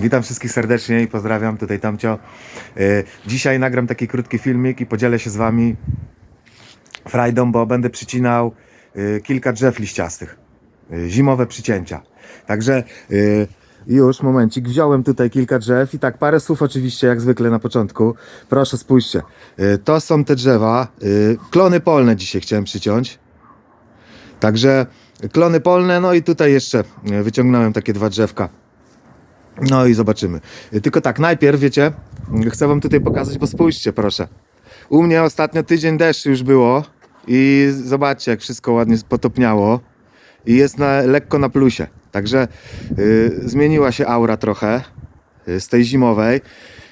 Witam wszystkich serdecznie i pozdrawiam, tutaj Tamcio. Y, Dzisiaj nagram taki krótki filmik i podzielę się z wami frajdą, bo będę przycinał y, kilka drzew liściastych. Y, Zimowe przycięcia. Także już, momencik, wziąłem tutaj kilka drzew i tak parę słów oczywiście, jak zwykle na początku. Proszę spójrzcie. To są te drzewa, klony polne dzisiaj chciałem przyciąć. Także klony polne, no i tutaj jeszcze wyciągnąłem takie dwa drzewka. No i zobaczymy. Tylko tak, najpierw wiecie, chcę wam tutaj pokazać, bo spójrzcie proszę. U mnie ostatnio tydzień deszczu już było i zobaczcie, jak wszystko ładnie potopniało i jest na, lekko na plusie. Także y, zmieniła się aura trochę y, z tej zimowej.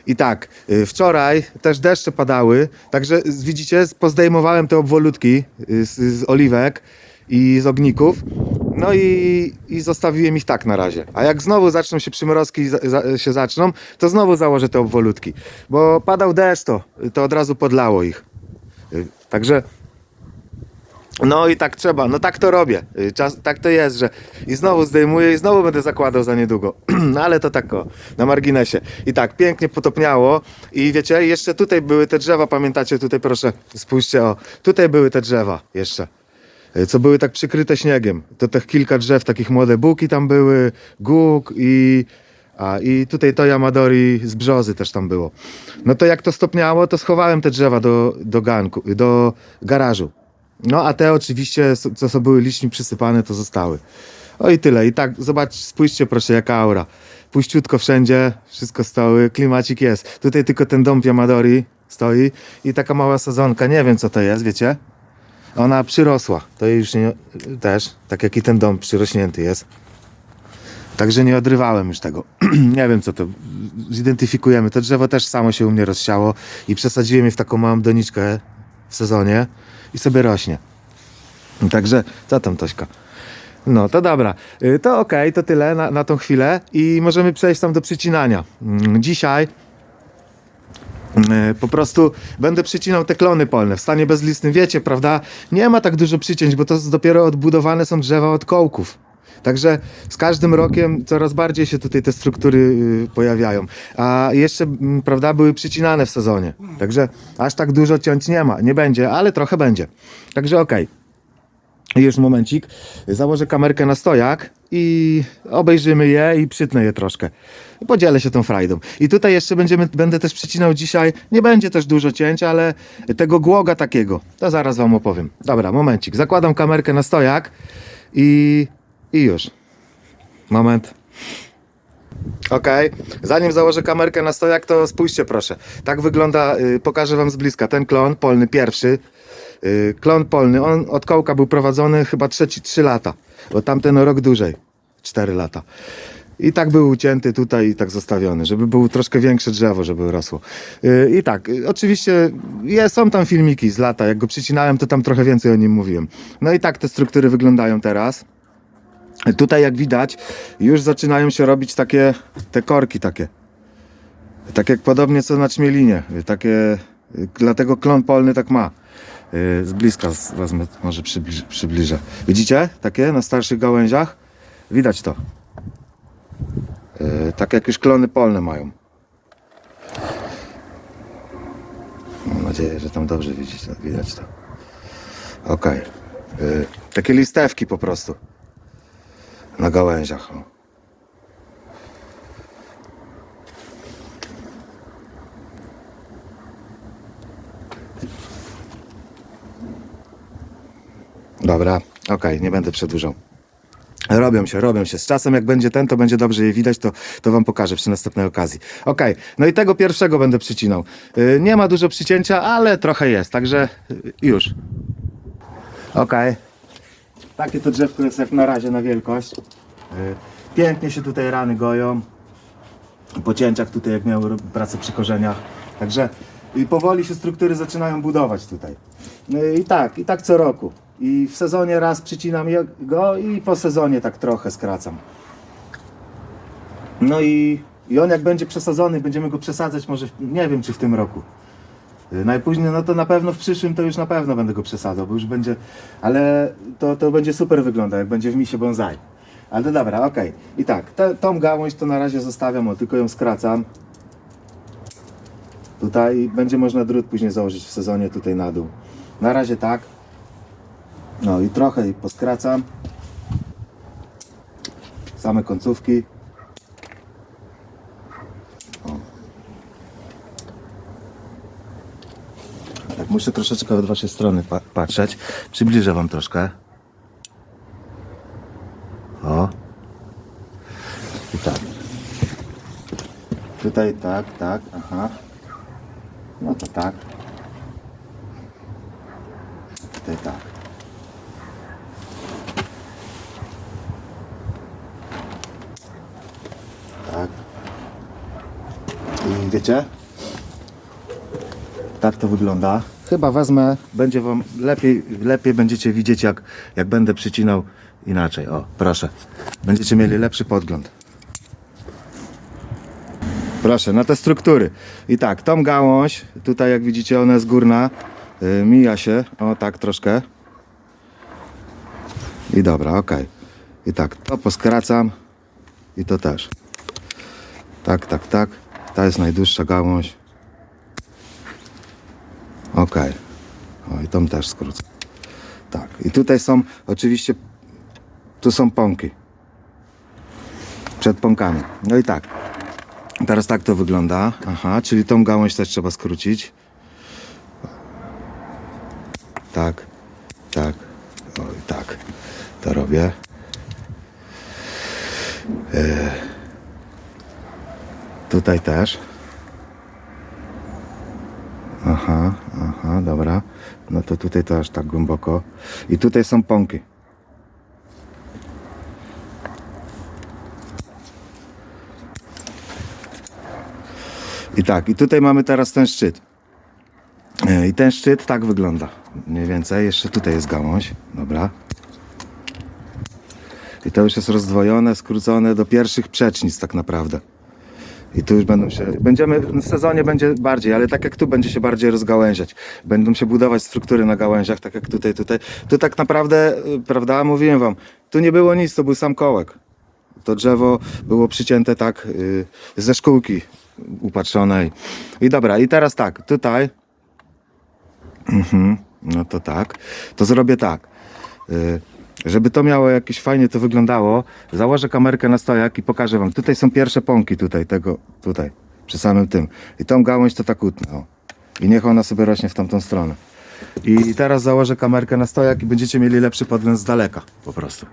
I tak, y, wczoraj też deszcze padały, także widzicie, pozdejmowałem te obwolutki y, z, z oliwek i z ogników. No i, i zostawiłem ich tak na razie. A jak znowu zaczną się przymrozki za, za, się zaczną, to znowu założę te obwolutki. Bo padał deszcz, to, to od razu podlało ich. Y, Także no i tak trzeba, no tak to robię. Y, Czas, tak to jest, że i znowu zdejmuję i znowu będę zakładał za niedługo. No ale to tak o, na marginesie. I tak, pięknie potopniało i wiecie, jeszcze tutaj były te drzewa, pamiętacie, tutaj proszę, spójrzcie, o, tutaj były te drzewa jeszcze. Y, Co były tak przykryte śniegiem. To tych kilka drzew, takich młode buki tam były, guk i... A i tutaj to Yamadori z brzozy też tam było. No to jak to stopniało, to schowałem te drzewa do, do ganku, do garażu. No a te oczywiście, co są były liśćmi przysypane, to zostały. O i tyle. I tak, zobacz, spójrzcie proszę, jaka aura. Puściutko wszędzie, wszystko stoły, klimacik jest. Tutaj tylko ten dom w Yamadori stoi i taka mała sezonka, nie wiem co to jest, wiecie? Ona przyrosła, to już nie, też, tak jak i ten dom przyrośnięty jest. Także nie odrywałem już tego. nie wiem co to. Zidentyfikujemy. To drzewo też samo się u mnie rozsiało i przesadziłem je w taką małą doniczkę w sezonie i sobie rośnie. Także co tam Tośka? No to dobra, Y, to okej, to tyle na, na tą chwilę i możemy przejść tam do przycinania. Mm, Dzisiaj po prostu będę przycinał te klony polne w stanie bezlistnym. Wiecie, prawda? Nie ma tak dużo przycięć, bo to dopiero odbudowane są drzewa od kołków. Także z każdym rokiem coraz bardziej się tutaj te struktury y, pojawiają. A jeszcze, prawda, były przycinane w sezonie. Także aż tak dużo ciąć nie ma, nie będzie, ale trochę będzie. Także okej. I Już momencik. Założę kamerkę na stojak i obejrzymy je i przytnę je troszkę. Podzielę się tą frajdą. I tutaj jeszcze będziemy, będę też przycinał dzisiaj. Nie będzie też dużo cięć, ale tego głoga takiego. To zaraz wam opowiem. Dobra, momencik. Zakładam kamerkę na stojak i, i już. Moment. Okej, zanim założę kamerkę na stojak, to spójrzcie proszę. Tak wygląda, y, pokażę wam z bliska. Ten klon polny, pierwszy. Y, klon polny, on od kołka był prowadzony chyba 3 lata, bo tamten rok dłużej, 4 lata. I tak był ucięty tutaj i tak zostawiony, żeby było troszkę większe drzewo, żeby rosło. Y, I tak, y, oczywiście jest, są tam filmiki z lata, jak go przycinałem, to tam trochę więcej o nim mówiłem. No i tak te struktury wyglądają teraz. Tutaj jak widać już zaczynają się robić takie te korki takie. Tak jak podobnie co na czmielinie. Takie, dlatego klon polny tak ma. Y, Z bliska wezmę, może przybliżę, przybliżę. Widzicie? Takie na starszych gałęziach? Widać to. Y, Tak jak już klony polne mają. Mam nadzieję, że tam dobrze widzicie, widać to. Okej. Y, Takie listewki po prostu na gałęziach. Dobra, okej, nie będę przedłużał. Robią się, robią się. Z czasem, jak będzie ten, to będzie dobrze je widać, to, to wam pokażę przy następnej okazji. Okej, no i tego pierwszego będę przycinał. Y, nie ma dużo przycięcia, ale trochę jest, także y, już. Okej. Takie to drzewko jest jak na razie na wielkość. Y, Pięknie się tutaj rany goją. Po cięciach tutaj jak miały pracę przy korzeniach. Także i powoli się struktury zaczynają budować tutaj. No i tak, i tak co roku. I w sezonie raz przycinam go i po sezonie tak trochę skracam. No i, i on jak będzie przesadzony, będziemy go przesadzać może, w, nie wiem czy w tym roku. Y, Najpóźniej, no to na pewno w przyszłym to już na pewno będę go przesadzał, bo już będzie, ale to, to będzie super wygląda, jak będzie w misie bonsai. Ale to dobra, okej. I tak, te, tą gałąź to na razie zostawiam, o, tylko ją skracam. Tutaj będzie można drut później założyć w sezonie tutaj na dół. Na razie tak. No i trochę jej poskracam. Same końcówki. O. Tak, muszę troszeczkę od waszej strony pa- patrzeć. Przybliżę wam troszkę. O. I tak. Tutaj tak, tak, aha. No to tak. Tutaj tak. I wiecie? Tak to wygląda. Chyba wezmę, będzie wam lepiej, lepiej będziecie widzieć jak, jak będę przycinał inaczej. O, proszę. Będziecie mieli lepszy podgląd. Proszę, na te struktury. I tak, tą gałąź, tutaj jak widzicie ona jest górna, y, mija się, o tak troszkę. I dobra, ok. I tak, to poskracam i to też. Tak, tak, tak. Ta jest najdłuższa gałąź. Ok. O, i tą też skrócę. Tak, i tutaj są oczywiście, tu są pąki. Przed pąkami. No i tak. Teraz tak to wygląda. Aha, czyli tą gałąź też trzeba skrócić. Tak, tak, oj, tak. To robię. E, tutaj też. Aha, aha, dobra. No to tutaj to aż tak głęboko. I tutaj są pąki. I tak, i tutaj mamy teraz ten szczyt. E, I ten szczyt tak wygląda. Mniej więcej. Jeszcze tutaj jest gałąź. Dobra. I to już jest rozdwojone, skrócone do pierwszych przecznic tak naprawdę. I tu już będą się. Będziemy w sezonie będzie bardziej, ale tak jak tu będzie się bardziej rozgałęziać. Będą się budować struktury na gałęziach, tak jak tutaj, tutaj. Tu tak naprawdę, y, prawda, mówiłem wam, tu nie było nic, to był sam kołek. To drzewo było przycięte tak y, ze szkółki upatrzonej. I dobra, i teraz tak, tutaj. Mhm, no to tak. To zrobię tak. Y, żeby to miało jakieś fajnie to wyglądało, założę kamerkę na stojak i pokażę wam. Tutaj są pierwsze pąki tutaj, tego, tutaj, przy samym tym. I tą gałąź to tak utnę. O. I niech ona sobie rośnie w tamtą stronę. I teraz założę kamerkę na stojak i będziecie mieli lepszy podgląd z daleka, po prostu.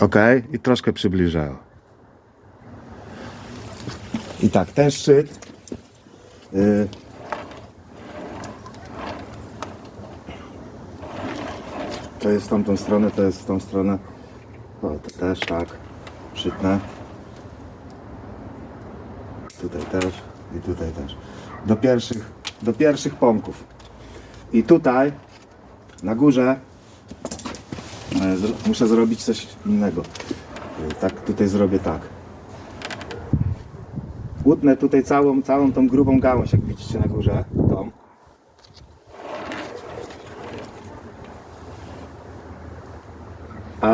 Ok, i troszkę przybliżę. I tak, ten szczyt. y, to jest tamtą stronę, to jest tą stronę. O, to też tak. Przytnę. Tutaj też i tutaj też. Do pierwszych, do pierwszych pąków. I tutaj na górze e, muszę zrobić coś innego. E, Tak, tutaj zrobię tak. Utnę tutaj całą, całą tą grubą gałąź, jak widzicie na górze. Tą.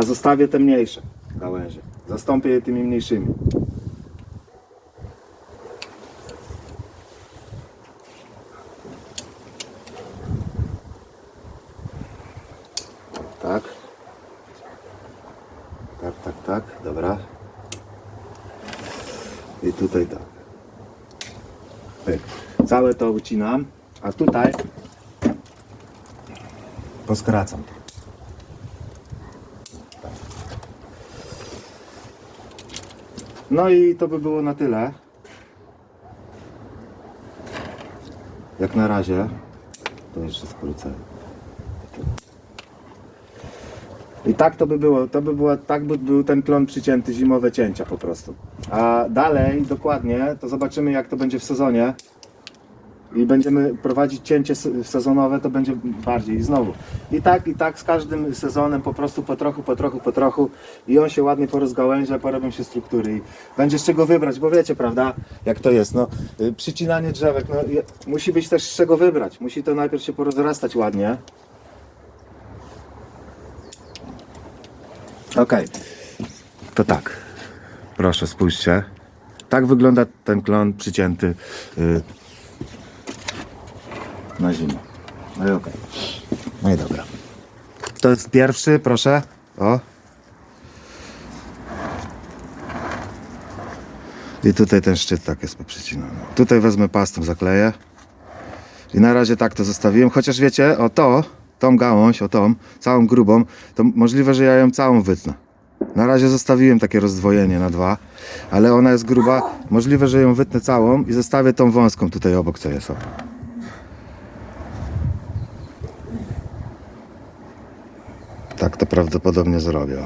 Zostawię te mniejsze gałęzie. Zastąpię je tymi mniejszymi. Tak. Tak, tak, tak. Dobra. I tutaj tak. Całe to ucinam, a tutaj poskracam. No i to by było na tyle. Jak na razie. To jeszcze skrócę. I tak to by było, to by było, tak by był ten klon przycięty, zimowe cięcia po prostu. A dalej, dokładnie, to zobaczymy jak to będzie w sezonie. I będziemy prowadzić cięcie se- sezonowe, to będzie bardziej. I znowu. I tak, i tak z każdym sezonem po prostu po trochu, po trochu, po trochu. I on się ładnie porozgałęzia, porobią się struktury. I będzie z czego wybrać, bo wiecie, prawda, jak to jest. No, y, przycinanie drzewek, no, musi być też z czego wybrać. Musi to najpierw się porozrastać ładnie. Okej. to tak. Proszę, spójrzcie. Tak wygląda ten klon przycięty y, na zimę. No i okej. No i dobra. To jest pierwszy, proszę. O. I tutaj ten szczyt tak jest poprzycinany. Tutaj wezmę pastą, zakleję. I na razie tak to zostawiłem. Chociaż wiecie, o to, tą gałąź, o tą, całą grubą, to możliwe, że ja ją całą wytnę. Na razie zostawiłem takie rozdwojenie na dwa, ale ona jest gruba. Możliwe, że ją wytnę całą i zostawię tą wąską tutaj obok, co jest. O. Tak to prawdopodobnie zrobię.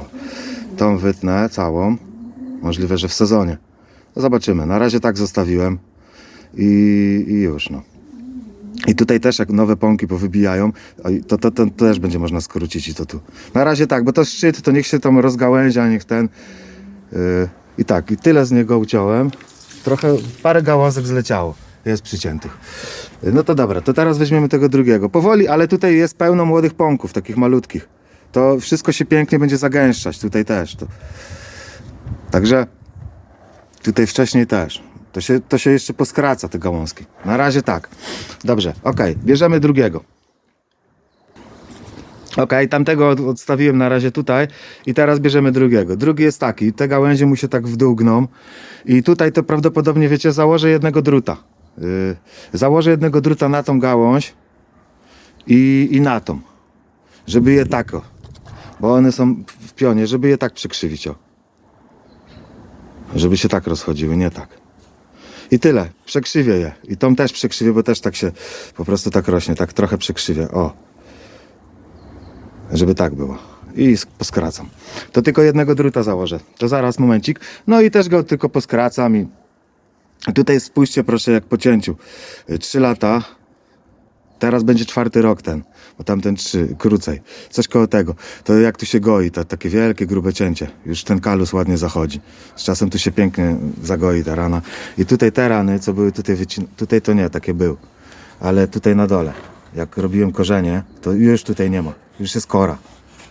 Tą wytnę całą. Możliwe, że w sezonie. No zobaczymy. Na razie tak zostawiłem. I, i już no. I tutaj też jak nowe pąki powybijają, oj, to, to, to, też będzie można skrócić i to tu. Na razie tak, bo to szczyt, to niech się tam rozgałęzia, niech ten. Yy, I tak, i tyle z niego uciąłem. Trochę, parę gałązek zleciało, jest przyciętych. No to dobra, to teraz weźmiemy tego drugiego. Powoli, ale tutaj jest pełno młodych pąków, takich malutkich. To wszystko się pięknie będzie zagęszczać, tutaj też. To. Także tutaj wcześniej też. To się, to się jeszcze poskraca te gałązki. Na razie tak. Dobrze, ok, bierzemy drugiego. Ok, tamtego od- odstawiłem na razie tutaj i teraz bierzemy drugiego. Drugi jest taki, te gałęzie mu się tak w dół gną i tutaj to prawdopodobnie, wiecie, założę jednego druta. Yy, założę jednego druta na tą gałąź i, i na tą, żeby je tak, o, bo one są w pionie, żeby je tak przykrzywić, o. Żeby się tak rozchodziły, nie tak. I tyle. Przekrzywię je. I tą też przekrzywię, bo też tak się po prostu tak rośnie. Tak trochę przekrzywię. O. Żeby tak było. I sk- poskracam. To tylko jednego druta założę. To zaraz momencik. No i też go tylko poskracam i tutaj spójrzcie proszę jak po cięciu. Y, Trzy lata. Teraz będzie czwarty rok ten, bo tamten trzy, krócej. Coś koło tego. To jak tu się goi, to takie wielkie, grube cięcie. Już ten kalus ładnie zachodzi. Z czasem tu się pięknie zagoi ta rana. I tutaj te rany, co były tutaj wycin... Tutaj to nie, takie był. Ale tutaj na dole, jak robiłem korzenie, to już tutaj nie ma. Już jest kora.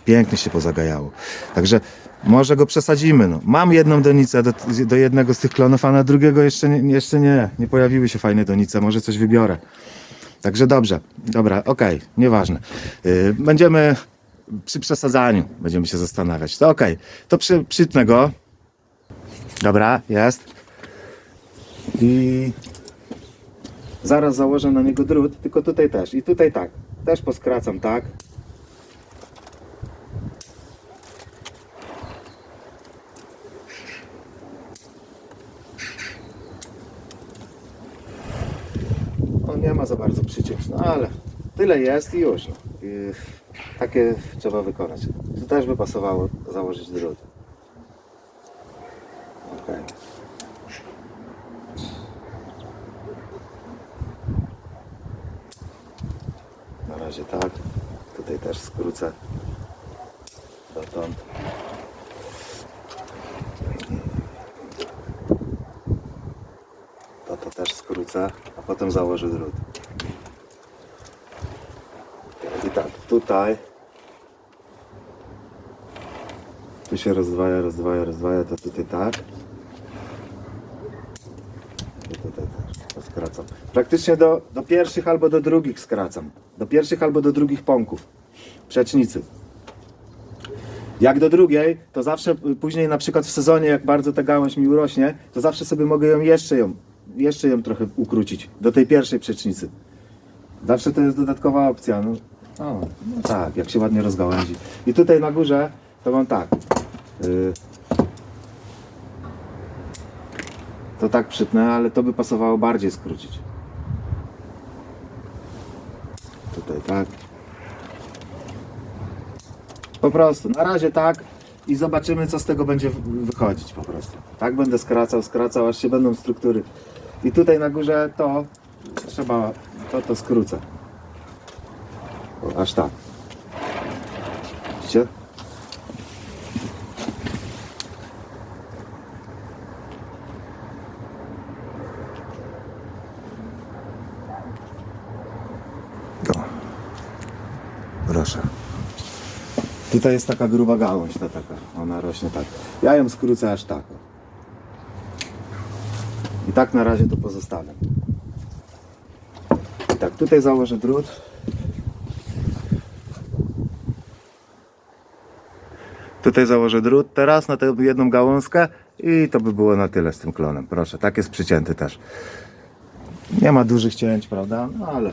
Pięknie się pozagajało. Także może go przesadzimy. No. Mam jedną donicę do, do jednego z tych klonów, a na drugiego jeszcze nie, jeszcze nie. Nie pojawiły się fajne donice. Może coś wybiorę. Także dobrze, dobra, okej, nieważne. Yy, będziemy przy przesadzaniu, będziemy się zastanawiać. To okej, to przy, przytnę go. Dobra, jest. I zaraz założę na niego drut, tylko tutaj też. I tutaj tak, też poskracam, tak. Nie ma za bardzo przycięć, no ale tyle jest i już. No. I takie trzeba wykonać. Tu też by pasowało założyć drut. Okej. Na razie tak. Tutaj też skrócę. Dotąd. To to też skrócę, potem założę drut. I tak, tutaj tu się rozdwaja, rozdwaja, rozdwaja, to tutaj tak. I tutaj też, to skracam. Praktycznie do, do pierwszych albo do drugich skracam. Do pierwszych albo do drugich pąków. Przecznicy. Jak do drugiej, to zawsze y, później na przykład w sezonie, jak bardzo ta gałąź mi urośnie, to zawsze sobie mogę ją jeszcze ją, jeszcze ją trochę ukrócić do tej pierwszej przecznicy. Zawsze to jest dodatkowa opcja. No, o, no tak, jak się ładnie rozgałęzi. I tutaj na górze to mam tak. y, to tak przytnę, ale to by pasowało bardziej skrócić. Tutaj tak. Po prostu, na razie tak i zobaczymy co z tego będzie wychodzić po prostu. Tak będę skracał, skracał, aż się będą struktury. I tutaj na górze to trzeba, to to skrócę. O, aż tak. Widzicie? No. Proszę. Tutaj jest taka gruba gałąź, ta taka, ona rośnie tak. Ja ją skrócę aż tak. I tak na razie to pozostawiam. I tak, tutaj założę drut. Tutaj założę drut teraz na tę jedną gałązkę i to by było na tyle z tym klonem. Proszę, tak jest przycięty też. Nie ma dużych cięć, prawda? No ale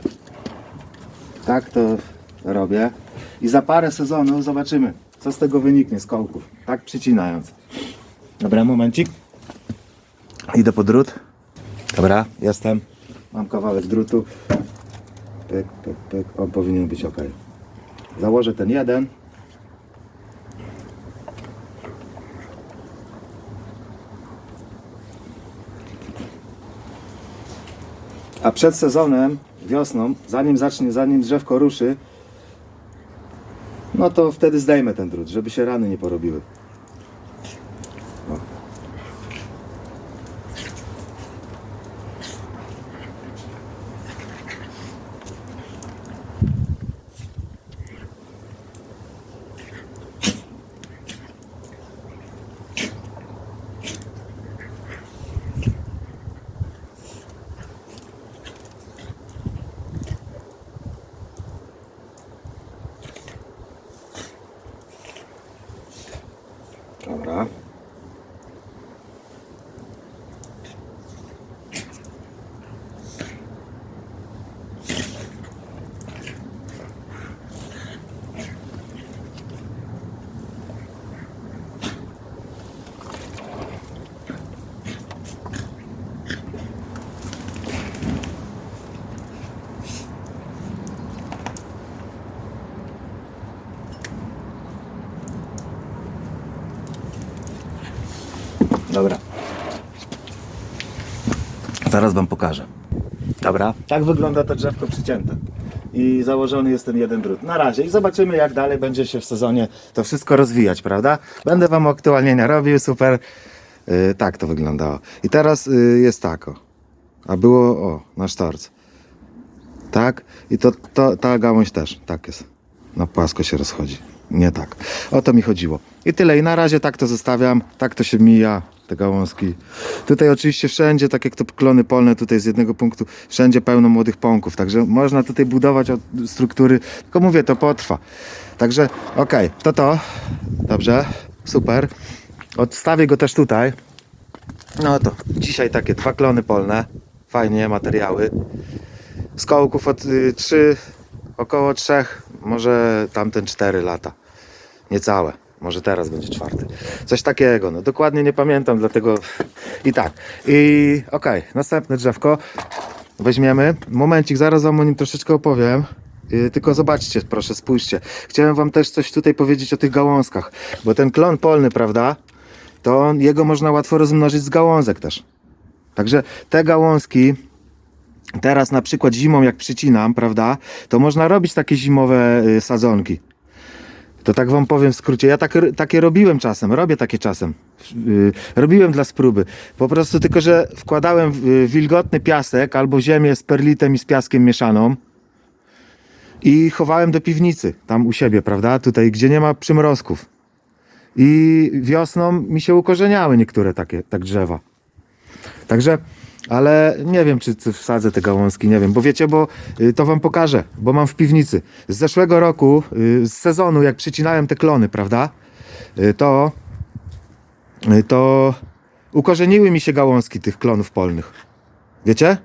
tak to robię. I za parę sezonów zobaczymy, co z tego wyniknie z kołków. Tak przycinając. Dobra, momencik. Idę po drut. Dobra, jestem. Mam kawałek drutu. Pyk, pyk, pyk. On powinien być ok. Założę ten jeden. A przed sezonem, wiosną, zanim zacznie, zanim drzewko ruszy, no to wtedy zdejmę ten drut, żeby się rany nie porobiły. O. Dobra. Dobra. Zaraz wam pokażę. Dobra. Tak wygląda to drzewko przycięte. I założony jest ten jeden drut. Na razie i zobaczymy jak dalej będzie się w sezonie to wszystko rozwijać, prawda? Będę wam aktualnienia robił, super. Yy, tak to wyglądało. I teraz yy, jest tak o. A było o, na sztorc. Tak? I to, to ta gałąź też tak jest. Na płasko się rozchodzi. Nie tak. O to mi chodziło. I tyle. I na razie tak to zostawiam. Tak to się mija. Te gałązki. Tutaj oczywiście wszędzie, tak jak to klony polne, tutaj z jednego punktu, wszędzie pełno młodych pąków. Także można tutaj budować struktury. Tylko mówię, to potrwa. Także okej, to to. Dobrze. Super. Odstawię go też tutaj. No to dzisiaj takie dwa klony polne. Fajnie, materiały z kołków od 3, około 3, może tamten 4 lata. Niecałe. Może teraz będzie czwarty. Coś takiego, no dokładnie nie pamiętam, dlatego i tak. I okej, następne drzewko weźmiemy. Momencik, zaraz wam o nim troszeczkę opowiem. Yy, tylko zobaczcie, proszę, spójrzcie. Chciałem wam też coś tutaj powiedzieć o tych gałązkach, bo ten klon polny, prawda, to jego można łatwo rozmnożyć z gałązek też. Także te gałązki, teraz na przykład zimą jak przycinam, prawda, to można robić takie zimowe y, sadzonki. To tak wam powiem w skrócie. Ja tak, takie robiłem czasem, robię takie czasem. Y, robiłem dla spróby. Po prostu tylko, że wkładałem w- wilgotny piasek albo ziemię z perlitem i z piaskiem mieszaną i chowałem do piwnicy, tam u siebie, prawda, tutaj, gdzie nie ma przymrozków. I wiosną mi się ukorzeniały niektóre takie tak drzewa. Także, ale nie wiem, czy, wsadzę te gałązki, nie wiem, bo wiecie, bo y, to wam pokażę, bo mam w piwnicy. Z zeszłego roku, y, z sezonu, jak przycinałem te klony, prawda, y, to, to ukorzeniły mi się gałązki tych klonów polnych. Wiecie?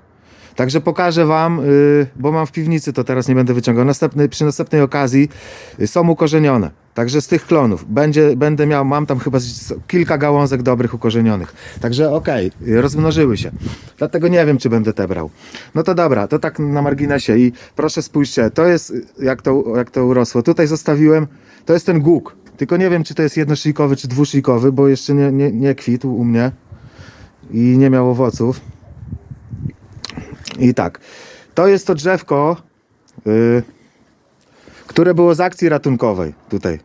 Także pokażę wam, y, bo mam w piwnicy, to teraz nie będę wyciągał. Następny, przy następnej okazji y, są ukorzenione. Także z tych klonów będzie, będę miał, mam tam chyba kilka gałązek dobrych ukorzenionych. Także okej, y, rozmnożyły się. Dlatego nie wiem, czy będę te brał. No to dobra, to tak na marginesie i proszę spójrzcie, to jest y, jak to, jak to urosło. Tutaj zostawiłem, to jest ten głuk. Tylko nie wiem, czy to jest jednoszyjkowy, czy dwuszyjkowy, bo jeszcze nie, nie, nie kwitł u mnie i nie miał owoców. I tak, to jest to drzewko, y, które było z akcji ratunkowej tutaj.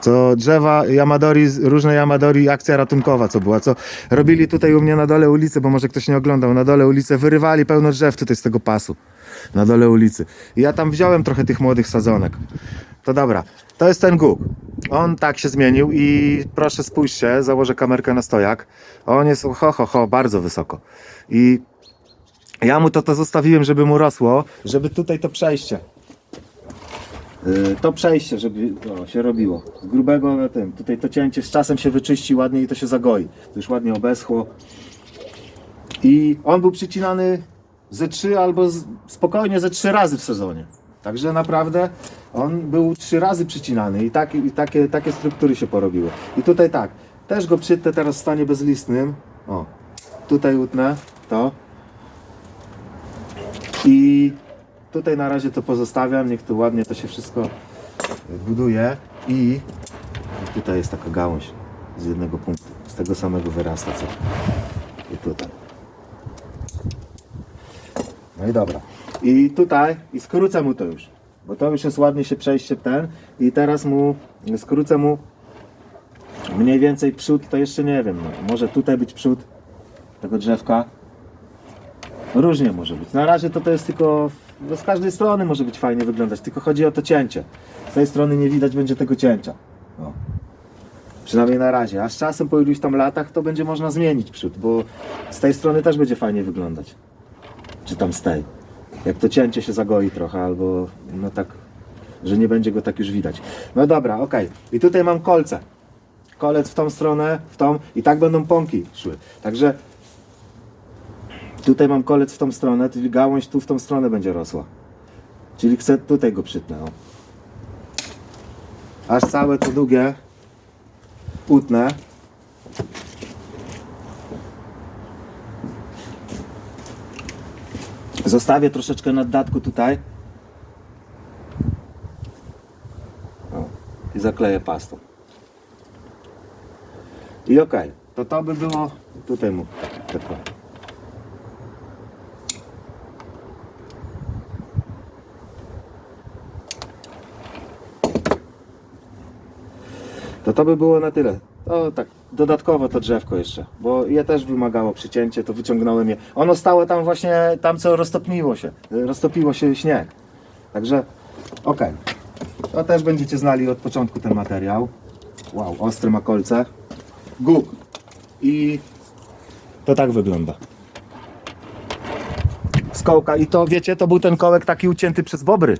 Co drzewa Yamadori, różne Yamadori, akcja ratunkowa co była, co robili tutaj u mnie na dole ulicy, bo może ktoś nie oglądał, na dole ulicy wyrywali pełno drzew tutaj z tego pasu, na dole ulicy. I ja tam wziąłem trochę tych młodych sadzonek. to dobra. To jest ten Guk. On tak się zmienił i proszę spójrzcie, założę kamerkę na stojak. On jest ho, ho, ho, bardzo wysoko. I ja mu to, to zostawiłem, żeby mu rosło, żeby tutaj to przejście. Yy, To przejście, żeby się robiło. Z grubego na tym. Tutaj to cięcie z czasem się wyczyści ładnie i to się zagoi. To już ładnie obeschło. I on był przycinany ze trzy albo z, spokojnie ze trzy razy w sezonie. Także naprawdę on był trzy razy przycinany i, tak, i takie, takie struktury się porobiły. I tutaj tak, też go przytnę teraz w stanie bezlistnym. O, tutaj utnę to. I tutaj na razie to pozostawiam, niech to ładnie to się wszystko buduje. I tutaj jest taka gałąź z jednego punktu, z tego samego wyrasta co i tutaj. No i dobra. I tutaj, i skrócę mu to już, bo to już jest ładnie się przejście ten i teraz mu, skrócę mu mniej więcej przód, to jeszcze nie wiem, no, może tutaj być przód tego drzewka. Różnie może być. Na razie to to jest tylko, no z każdej strony może być fajnie wyglądać, tylko chodzi o to cięcie. Z tej strony nie widać będzie tego cięcia. O. Przynajmniej na razie. A z czasem po iluś tam latach to będzie można zmienić przód, bo z tej strony też będzie fajnie wyglądać. Czy tam z tej. Jak to cięcie się zagoi trochę, albo no tak, że nie będzie go tak już widać. No dobra, okej. I tutaj mam kolce. Kolec w tą stronę, w tą i tak będą pąki szły. Także tutaj mam kolec w tą stronę, czyli gałąź tu w tą stronę będzie rosła. Czyli chcę tutaj go przytnę. O. Aż całe to długie utnę. Zostawię troszeczkę naddatku tutaj. O, I zakleję pastą. I okej, to to by było tutaj mu tylko. To to by było na tyle. Tak, dodatkowo to drzewko jeszcze, bo je też wymagało przycięcie, to wyciągnąłem je. Ono stało tam właśnie, tam co roztopniło się, roztopiło się śnieg. Także, okej. To też będziecie znali od początku ten materiał. Wow, ostry ma kolce. Guk. I to tak wygląda. Skołka. I to wiecie, to był ten kołek taki ucięty przez bobry.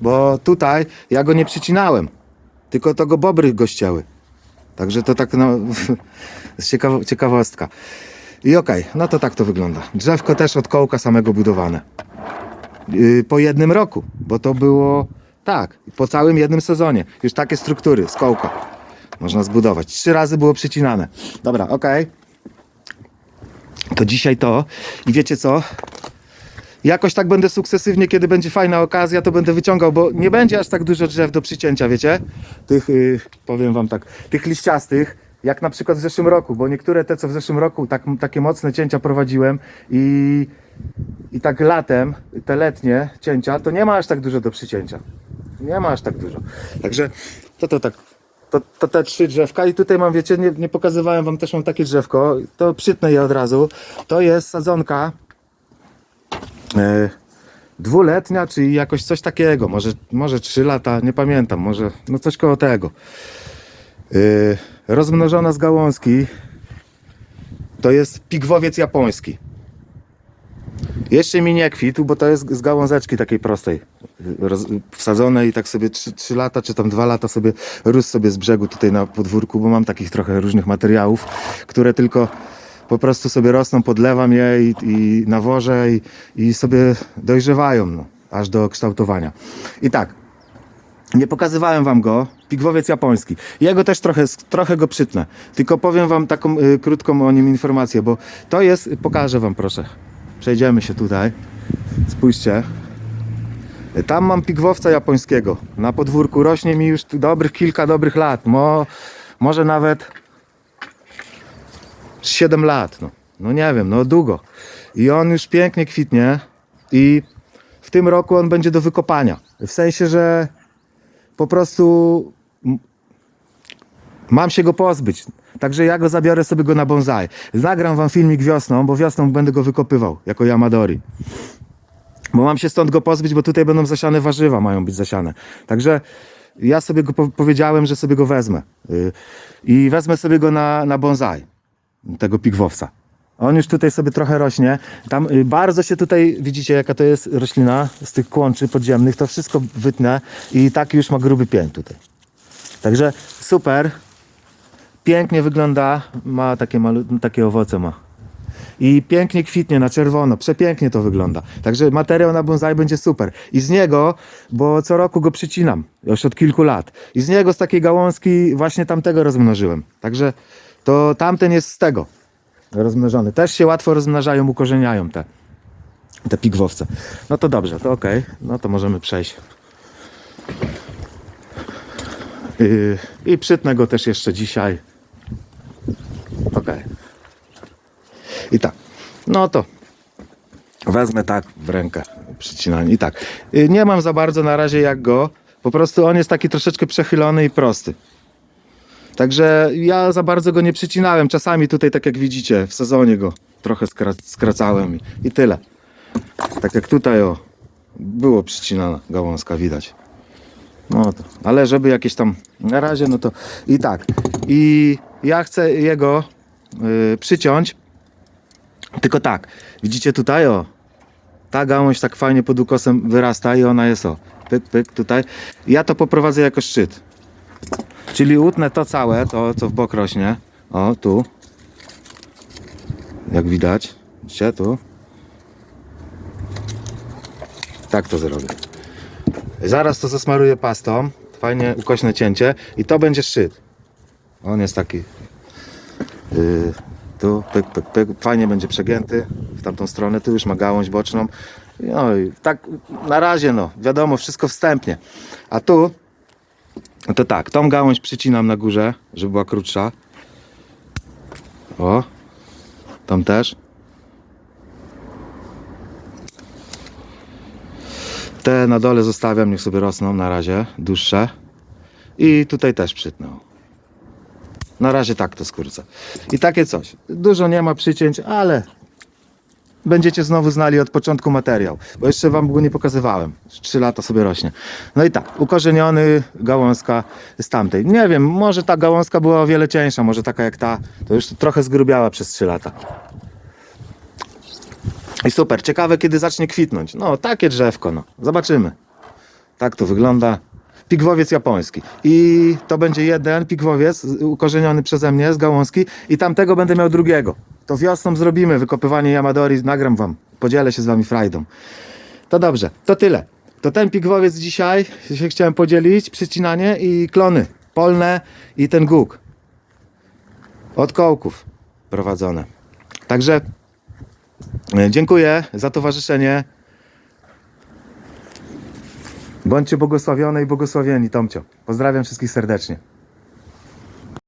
Bo tutaj ja go nie przycinałem. Tylko to go bobry go ścięły. Także to tak no, ciekawa, ciekawostka. I okej, no to tak to wygląda. Drzewko też od kołka samego budowane. Yy, po jednym roku, bo to było tak, po całym jednym sezonie. Już takie struktury z kołka można zbudować. Trzy razy było przycinane. Dobra, okej. To dzisiaj to. I wiecie co? Jakoś tak będę sukcesywnie, kiedy będzie fajna okazja, to będę wyciągał, bo nie będzie aż tak dużo drzew do przycięcia, wiecie? Tych, yy, powiem wam tak, tych liściastych, jak na przykład w zeszłym roku, bo niektóre te, co w zeszłym roku, tak, takie mocne cięcia prowadziłem i, i tak latem, te letnie cięcia, to nie ma aż tak dużo do przycięcia. Nie ma aż tak dużo. Także to to tak. To, to te trzy drzewka i tutaj mam, wiecie, nie, nie pokazywałem wam, też mam takie drzewko, to przytnę je od razu. To jest sadzonka dwuletnia, czyli jakoś coś takiego, może, może 3 lata, nie pamiętam, może no coś koło tego. E, rozmnożona z gałązki to jest pigwowiec japoński. Jeszcze mi nie kwitł, bo to jest z gałązeczki takiej prostej. Roz, wsadzone i tak sobie 3, 3 lata, czy tam 2 lata sobie rósł sobie z brzegu tutaj na podwórku, bo mam takich trochę różnych materiałów, które tylko po prostu sobie rosną, podlewam je i, i nawożę i, i sobie dojrzewają, no, aż do kształtowania. I tak, nie pokazywałem wam go, pigwowiec japoński. Jego też trochę, trochę go przytnę. Tylko powiem wam taką y, krótką o nim informację, bo to jest, pokażę wam proszę. Przejdziemy się tutaj. Spójrzcie. Tam mam pigwowca japońskiego. Na podwórku rośnie mi już dobrych kilka dobrych lat. Mo, może nawet 7 lat. No. no nie wiem, no długo. I on już pięknie kwitnie. I w tym roku on będzie do wykopania. W sensie, że po prostu mam się go pozbyć. Także ja go zabiorę sobie go na bonsai. Zagram wam filmik wiosną, bo wiosną będę go wykopywał jako Yamadori. Bo mam się stąd go pozbyć, bo tutaj będą zasiane warzywa, mają być zasiane. Także ja sobie go po- powiedziałem, że sobie go wezmę. Y, I wezmę sobie go na, na bonsai, tego pigwowca. On już tutaj sobie trochę rośnie. Tam y, bardzo się tutaj, widzicie jaka to jest roślina z tych kłączy podziemnych, to wszystko wytnę i taki już ma gruby pień tutaj. Także super. Pięknie wygląda, ma takie, takie owoce ma. I pięknie kwitnie na czerwono, przepięknie to wygląda. Także materiał na bonsai będzie super. I z niego, bo co roku go przycinam, już od kilku lat. I z niego, z takiej gałązki, właśnie tamtego rozmnożyłem. Także to tamten jest z tego rozmnożony. Też się łatwo rozmnażają, ukorzeniają te, te pigwowce. No to dobrze, to okej. No to możemy przejść. I przytnę go też jeszcze dzisiaj. Okej. I tak. No to wezmę tak w rękę przycinanie. I tak. Yy, Nie mam za bardzo na razie jak go. Po prostu on jest taki troszeczkę przechylony i prosty. Także ja za bardzo go nie przycinałem. Czasami tutaj, tak jak widzicie, w sezonie go trochę skra- skracałem i, i tyle. Tak jak tutaj o, było przycinana gałązka, widać. No to, ale żeby jakieś tam, na razie no to i tak. I ja chcę jego y, przyciąć, tylko tak, widzicie tutaj o, ta gałąź tak fajnie pod ukosem wyrasta i ona jest o, pyk, pyk tutaj. Ja to poprowadzę jako szczyt. Czyli utnę to całe, to co w bok rośnie. O, tu. Jak widać. Widzicie, tu. Tak to zrobię. Zaraz to zasmaruję pastą. Fajnie ukośne cięcie. I to będzie szczyt. On jest taki. Yy, tu, pyk, pyk, pyk. Fajnie będzie przegięty w tamtą stronę. Tu już ma gałąź boczną. No i tak na razie, no. Wiadomo, wszystko wstępnie. A tu no to tak, tą gałąź przycinam na górze, żeby była krótsza. O, tam też. Te na dole zostawiam, niech sobie rosną na razie, dłuższe. I tutaj też przytnę. Na razie tak to skrócę. I takie coś. Dużo nie ma przycięć, ale będziecie znowu znali od początku materiał, bo jeszcze wam go nie pokazywałem. 3 lata sobie rośnie. No i tak, ukorzeniony gałązka z tamtej. Nie wiem, może ta gałązka była o wiele cieńsza, może taka jak ta, to już trochę zgrubiała przez 3 lata. I super, ciekawe kiedy zacznie kwitnąć. No, takie drzewko, no. Zobaczymy. Tak to wygląda. Pigwowiec japoński. I to będzie jeden pigwowiec ukorzeniony przeze mnie z gałązki i tamtego będę miał drugiego. To wiosną zrobimy wykopywanie Yamadori, nagram wam. Podzielę się z wami frajdą. To dobrze, to tyle. To ten pigwowiec dzisiaj się chciałem podzielić, przycinanie i klony polne i ten guk. Od kołków prowadzone. Także e, dziękuję za towarzyszenie. Bądźcie błogosławione i błogosławieni, Tomcio. Pozdrawiam wszystkich serdecznie.